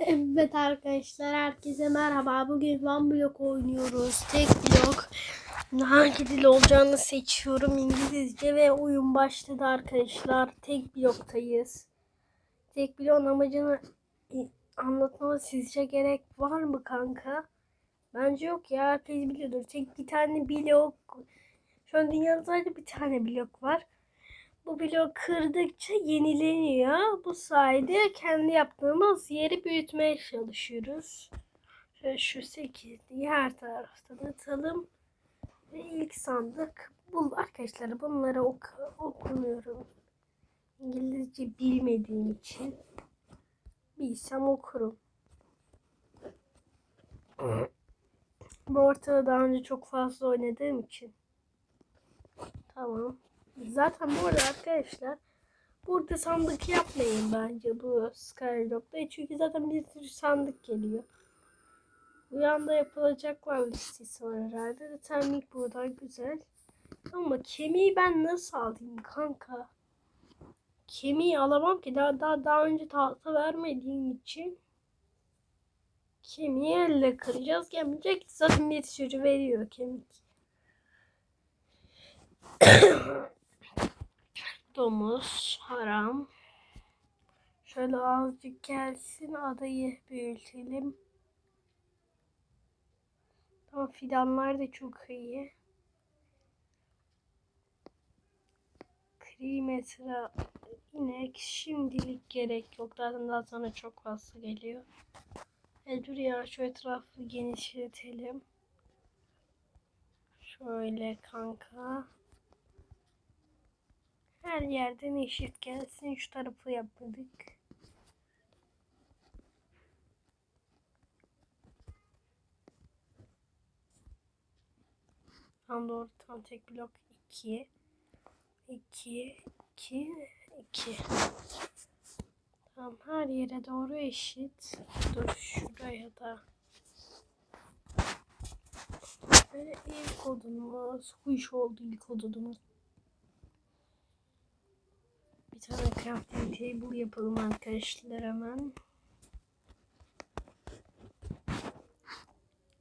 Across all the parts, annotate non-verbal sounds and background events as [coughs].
Evet arkadaşlar herkese merhaba. Bugün One Block oynuyoruz. Tek blok. Hangi dil olacağını seçiyorum. İngilizce ve oyun başladı arkadaşlar. Tek bloktayız. Tek bloğun amacını anlatmama sizce gerek var mı kanka? Bence yok ya. Herkes biliyordur. Tek bir tane blok. Şu an dünyada sadece bir tane blok var. Bu blok kırdıkça yenileniyor. Bu sayede kendi yaptığımız yeri büyütmeye çalışıyoruz. Şöyle şu 8 her taraftan atalım. Ve ilk sandık bu arkadaşlar bunları ok okumuyorum. İngilizce bilmediğim için bilsem okurum. Bu ortada daha önce çok fazla oynadığım için. Tamam. Zaten bu arada arkadaşlar burada sandık yapmayın bence bu Skyblock'ta. Çünkü zaten bir sürü sandık geliyor. Bu yanda yapılacaklar listesi var herhalde. Termik buğday güzel. Ama kemiği ben nasıl alayım kanka? Kemiği alamam ki daha daha, daha önce tahta vermediğim için. Kemiği elle kıracağız. Gelmeyecek zaten bir sürü veriyor kemik. [coughs] Domuz, haram. Şöyle azıcık gelsin adayı büyütelim. Tamam fidanlar da çok iyi. Krimetra inek şimdilik gerek yok. Zaten daha sonra çok fazla geliyor. E dur ya şu etrafı genişletelim. Şöyle kanka. Her yerden eşit gelsin. Şu tarafı yapmadık. Tam doğru tam tek blok 2 2 2 2 Tamam her yere doğru eşit. Dur şuraya da Böyle ilk odunumuz, kuş oldu ilk odunumuz. Bir tane crafting table yapalım arkadaşlar hemen.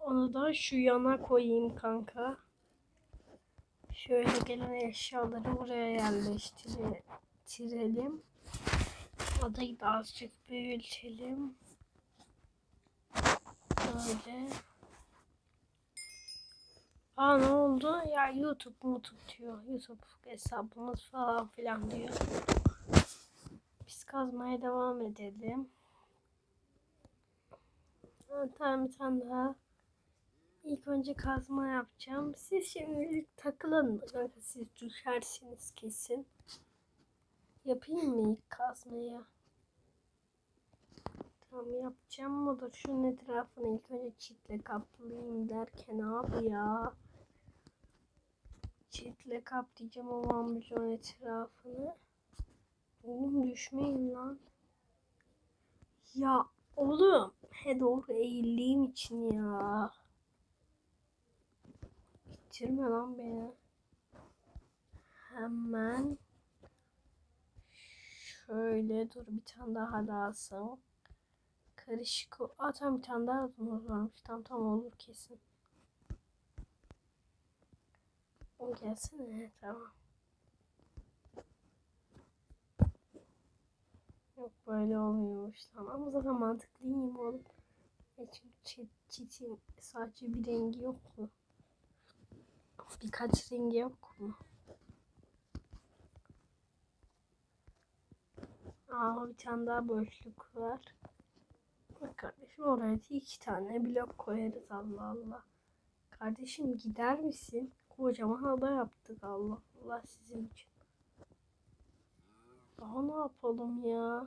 Onu da şu yana koyayım kanka. Şöyle gelen eşyaları buraya yerleştirelim. Adayı da azıcık büyütelim. Böyle. Aa ne oldu? Ya YouTube mutuk diyor. YouTube hesabımız falan filan diyor. Kazmaya devam edelim. Tamam bir tane daha. İlk önce kazma yapacağım. Siz şimdi takılın. Kanka siz düşersiniz kesin. Yapayım mı ilk kazmayı? Tamam yapacağım. O da şunun etrafını ilk önce çitle kaplayayım derken abi ya. Çitle kaplayacağım o amblon etrafını. Oğlum düşmeyin lan. Ya oğlum. He doğru eğildiğim için ya. Bitirme lan beni. Hemen. Şöyle dur bir tane daha lazım. Karışık. Aa tamam bir tane daha domuz varmış. Tam tam olur kesin. O gelsene. Tamam. Yok böyle olmuyormuş. Tamam ama zaten mantıklıyım oğlum. E çünkü çit, çitin sadece bir rengi yok mu? Birkaç rengi yok mu? Aa bir tane daha boşluk var. Bak kardeşim oraya iki tane blok koyarız Allah Allah. Kardeşim gider misin? Kocaman ada yaptık Allah Allah sizin için. Daha ne yapalım ya?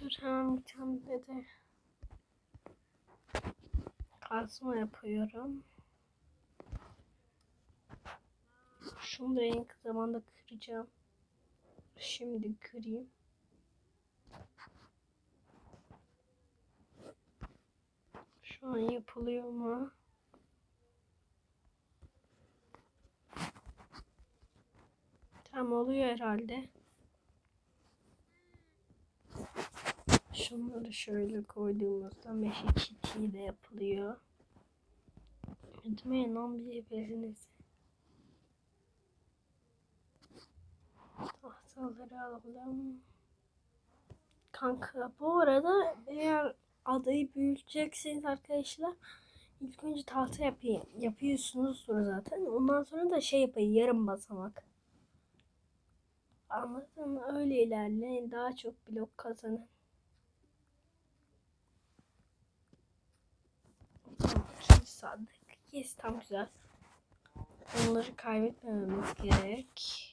Dur hemen bir tane de kazma yapıyorum. Şunu da en kısa zamanda kıracağım. Şimdi kırayım. Şu an yapılıyor mu? Tam oluyor herhalde. Şunları şöyle koyduğumuzda meşe çitiği de yapılıyor. Ödmeyin lan birbirinizi. Tahtaları alalım. Kanka bu arada eğer adayı büyütecekseniz arkadaşlar ilk önce tahta yapayım, yapıyorsunuzdur zaten. Ondan sonra da şey yapayım yarım basamak. Anladın mı? Öyle ilerleyin. Daha çok blok kazanın. Tamam, sandık. Yes, tam güzel. Onları kaybetmememiz gerek.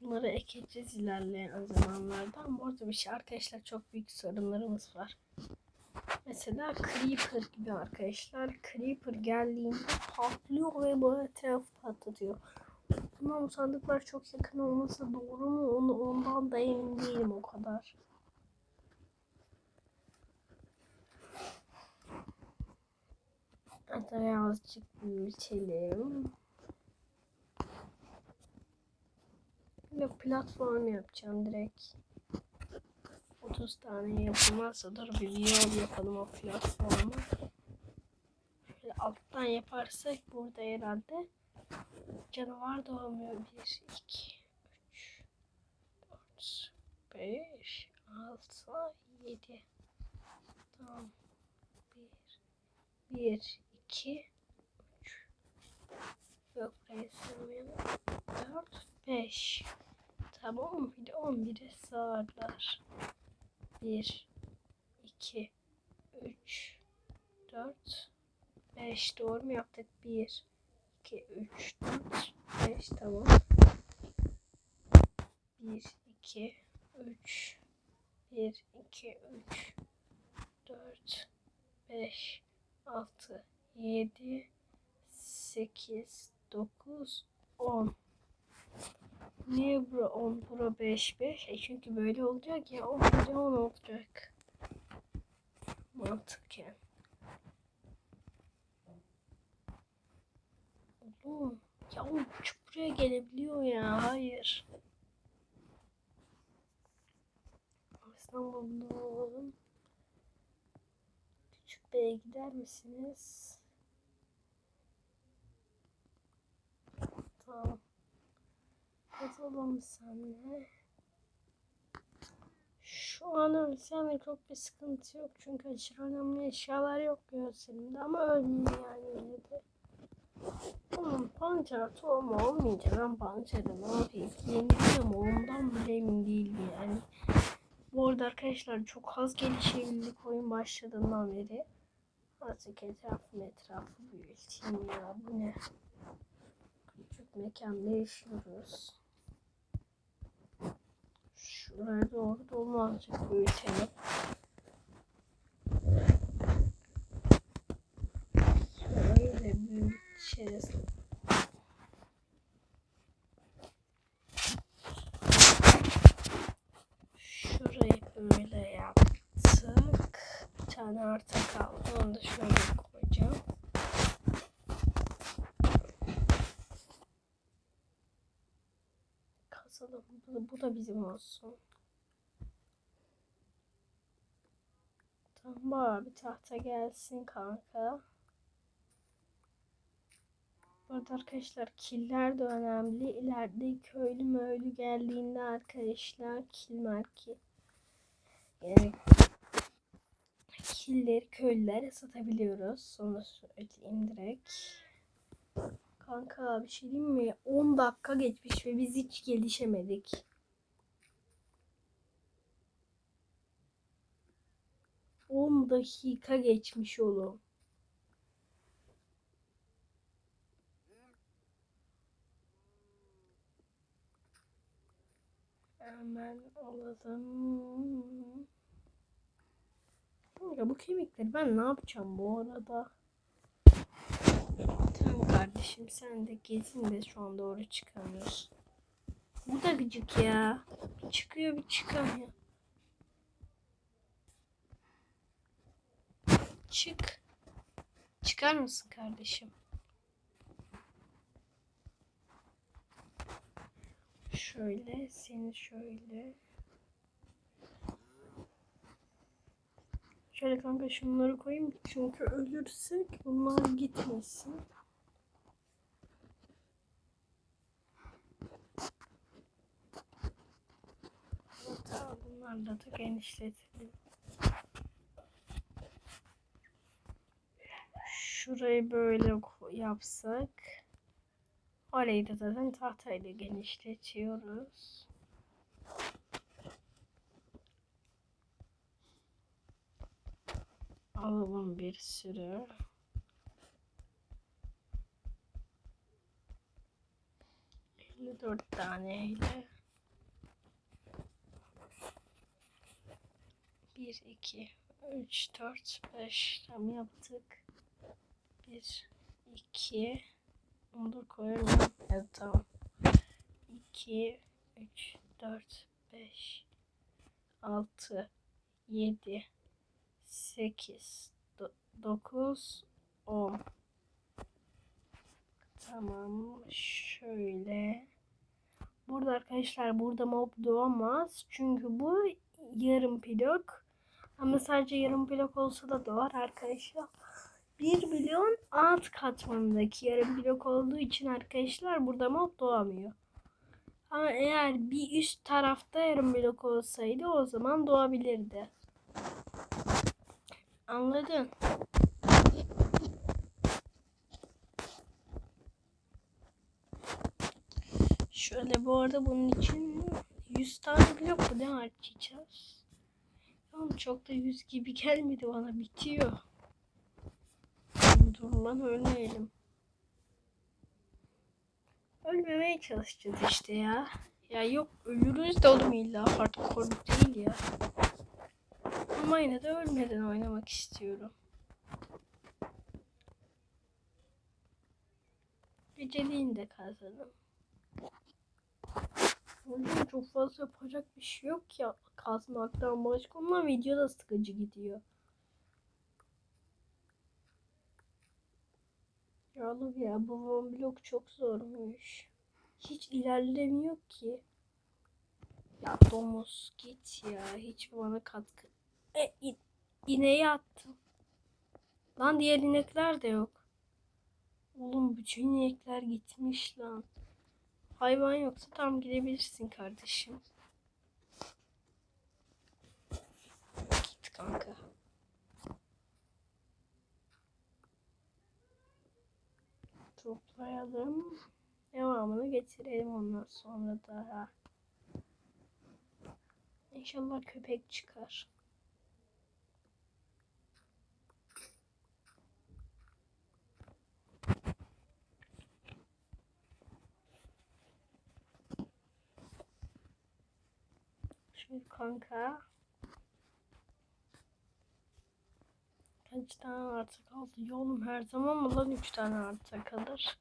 Bunları ekeceğiz ilerleyen zamanlarda. Ama orada bir şey arkadaşlar çok büyük sorunlarımız var. Mesela Creeper gibi arkadaşlar. Creeper geldiğinde patlıyor ve bu etrafı patlatıyor. Ama bu sandıklar çok yakın olması doğru mu? Onu ondan da emin değilim o kadar. Hatta birazcık büyütelim. Ve platform yapacağım direkt. 30 tane yapılmazsa dur bir yol yapalım o platformu. Şöyle alttan yaparsak burada herhalde canavar doğmuyor. 1, 2, 3, 4, 5, 6, 7. Tamam. 1, 1, 2, 3. Yok buraya sığmayalım. 4, 5. Tamam bir de 11'e sığarlar. 1, 2, 3, 4, 5 doğru mu yaptık? 1, 2, 3, 4, 5 tamam. 1, 2, 3, 1, 2, 3, 4, 5, 6, 7, 8, 9, 10. Niye bura 10, bura 5, 5? E çünkü böyle olacak ya 10 bile 10 olacak. Mantıken. Oğlum ya o buraya gelebiliyor ya. Hayır. İstanbul'da olalım. Küçük Bey'e gider misiniz? Tamam. Yazalım senle. Şu an ölsem çok bir sıkıntı yok. Çünkü aşırı önemli eşyalar yok gözlerimde. Ama ölmüyor yani yine de. Tamam pancar tohumu olmayınca ben pancarı ne yapayım? Yeniliyorum ondan bile emin değilim yani. Bu arada arkadaşlar çok az gelişebildik oyun başladığından beri. Azıcık etrafı etrafı büyüteyim ya bu ne? Küçük mekanda yaşıyoruz. Şuraya doğru dolu azıcık büyütelim. Şöyle büyüteceğiz. Şurayı böyle yaptık. Bir tane arta kaldı. Onu da şöyle Bu, da bizim olsun. Tamam bir tahta gelsin kanka. Bu arada arkadaşlar killer de önemli. İleride köylü möylü geldiğinde arkadaşlar kill marki. Yani killeri köylülere satabiliyoruz. Onu söyleyeyim direkt. Kanka bir şey diyeyim mi? 10 dakika geçmiş ve biz hiç gelişemedik. On dakika geçmiş oğlum. Hemen alalım. Ya bu kemikleri ben ne yapacağım bu arada? Tamam kardeşim sen de gezin de şu an doğru çıkamıyorsun. Bu da gıcık ya. Bir çıkıyor bir çıkamıyor. Çık. Çıkar mısın kardeşim? şöyle, seni şöyle. Şöyle kanka şunları koyayım çünkü ölürsek bunlar gitmesin. Tamam bunlarla da genişletelim. Şurayı böyle yapsak. Orayı da zaten tahtayla genişletiyoruz. Alalım bir sürü. Dört taneyle. Bir, iki, üç, dört, beş. Tam yaptık. Bir, iki. Onu da koyamıyorum. Evet tamam. İki, üç, dört, beş, altı, yedi, 8 9 10 Tamam şöyle. Burada arkadaşlar burada mob doğamaz. Çünkü bu yarım blok. Ama sadece yarım blok olsa da doğar arkadaşlar. 1 milyon alt katmanındaki yarım blok olduğu için arkadaşlar burada mob doğamıyor. Ama eğer bir üst tarafta yarım blok olsaydı o zaman doğabilirdi Anladın. Şöyle bu arada bunun için 100 tane blok mu ne harcayacağız? Tamam çok da 100 gibi gelmedi bana bitiyor. Dur lan ölmeyelim. Ölmemeye çalışacağız işte ya. Ya yok ölürüz de oğlum illa hardcore değil ya. Ama yine de ölmeden oynamak istiyorum. Geceliğin de kazanım. Oyunda çok fazla yapacak bir şey yok ya kazmaktan başka ama video da sıkıcı gidiyor. Ya oğlum ya bu Von blok çok zormuş. Hiç ilerlemiyor ki. Ya domuz git ya hiç bana katkı e, in, attım. Lan diğer inekler de yok. Oğlum bütün inekler gitmiş lan. Hayvan yoksa tam gidebilirsin kardeşim. Git kanka. Toplayalım. Devamını getirelim ondan sonra daha. İnşallah köpek çıkar. Kanka. Kaç tane artı kaldı? Yolum her zaman mı lan 3 tane artı kalır?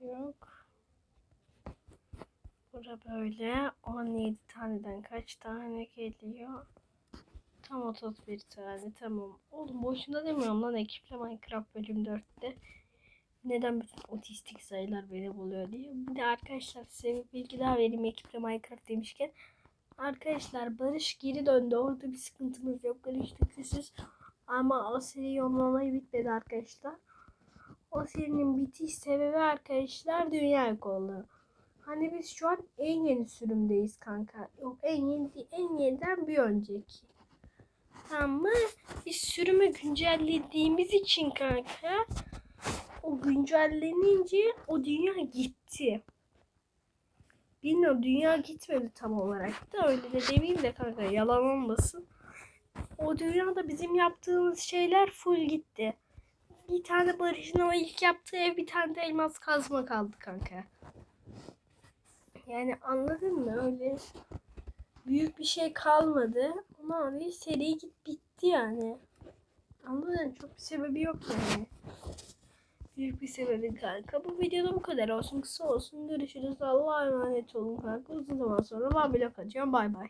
Yok. Bura böyle 17 taneden kaç tane geliyor? Tam 31 tane tamam. Oğlum boşuna demiyorum lan ekiple Minecraft bölüm 4'te neden bütün otistik sayılar beni buluyor diye. Bir de arkadaşlar size bir bilgi daha vereyim ekiple Minecraft demişken. Arkadaşlar Barış geri döndü. Orada bir sıkıntımız yok. Görüştüksüz. Ama o seri yollamayı bitmedi arkadaşlar. O serinin bitiş sebebi arkadaşlar dünya ekolu. Hani biz şu an en yeni sürümdeyiz kanka. Yok en yeni değil, en yeniden bir önceki. Tamam mı? Biz sürümü güncellediğimiz için kanka o güncellenince o dünya gitti. Bilmiyorum dünya gitmedi tam olarak da öyle de demeyeyim de kanka yalan olmasın. O dünyada bizim yaptığımız şeyler full gitti. Bir tane Barış'ın o ilk yaptığı ev bir tane de elmas kazma kaldı kanka. Yani anladın mı öyle büyük bir şey kalmadı. Ama bir seri git bitti yani. Anladın çok bir sebebi yok yani büyük bir sebebi kanka. Bu videoda bu kadar olsun. Kısa olsun. Görüşürüz. Allah'a emanet olun kanka. Uzun zaman sonra ben blok atacağım. Bay bay.